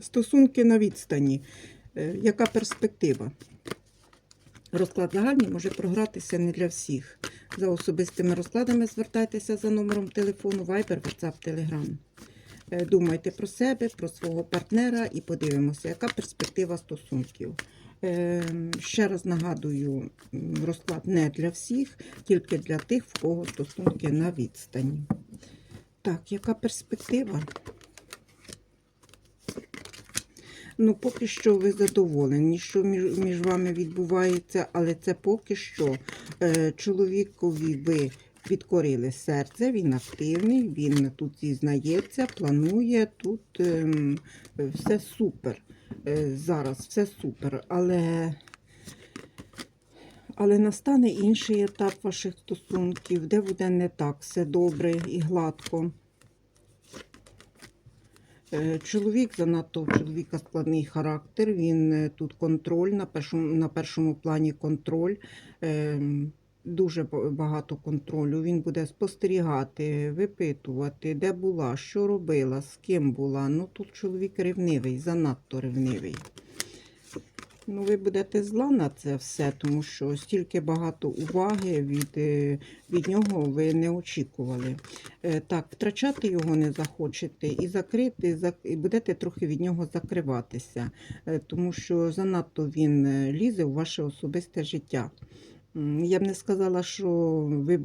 Стосунки на відстані. Е, Яка перспектива? Розклад загальний може програтися не для всіх. За особистими розкладами звертайтеся за номером телефону Viber, WhatsApp, Telegram. Е, Думайте про себе, про свого партнера і подивимося, яка перспектива стосунків. Е, Ще раз нагадую, розклад не для всіх, тільки для тих, в кого стосунки на відстані. Так, яка перспектива? Ну, поки що ви задоволені, що між, між вами відбувається, але це поки що е, чоловікові ви підкорили серце, він активний, він тут зізнається, планує, тут ем, все супер. Е, зараз все супер, але. Але настане інший етап ваших стосунків, де буде не так все добре і гладко. Е, Чоловік занадто у чоловіка складний характер. Він е, тут контроль на першому, на першому плані контроль. е, Дуже багато контролю. Він буде спостерігати, випитувати, де була, що робила, з ким була. Ну тут чоловік ревнивий, занадто ревнивий. Ну, ви будете зла на це все, тому що стільки багато уваги від, е, від нього ви не очікували. Е, Так, втрачати його не захочете і закрити, і будете трохи від нього закриватися, е, тому що занадто він лізе у ваше особисте життя. Я б не сказала, що ви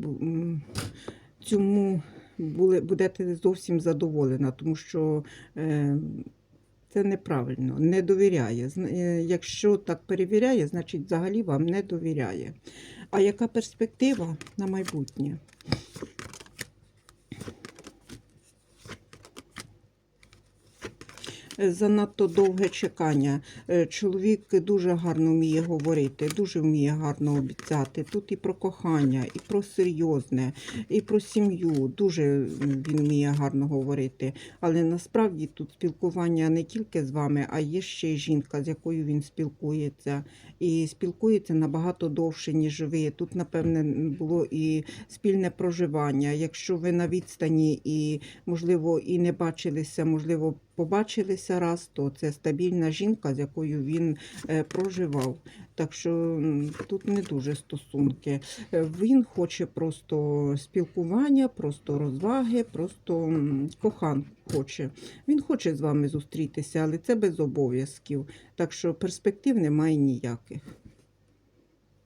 цьому будете зовсім задоволена, тому що це неправильно, не довіряє. Е, Якщо так перевіряє, значить взагалі вам не довіряє. А яка перспектива на майбутнє? Занадто довге чекання. Е, Чоловік дуже гарно вміє говорити, дуже вміє гарно обіцяти. Тут і про кохання, і про серйозне, і про сім'ю. Дуже він вміє гарно говорити. Але насправді тут спілкування не тільки з вами, а є ще й жінка, з якою він спілкується. І спілкується набагато довше, ніж ви. Тут, напевне, було і спільне проживання. Якщо ви на відстані і, можливо, і не бачилися, можливо, побачилися раз, то це стабільна жінка, з якою він е, проживав. Так що тут не дуже стосунки. Е, Він хоче просто спілкування, просто розваги, просто кохан хоче. Він хоче з вами зустрітися, але це без обов'язків. Так що перспектив немає ніяких.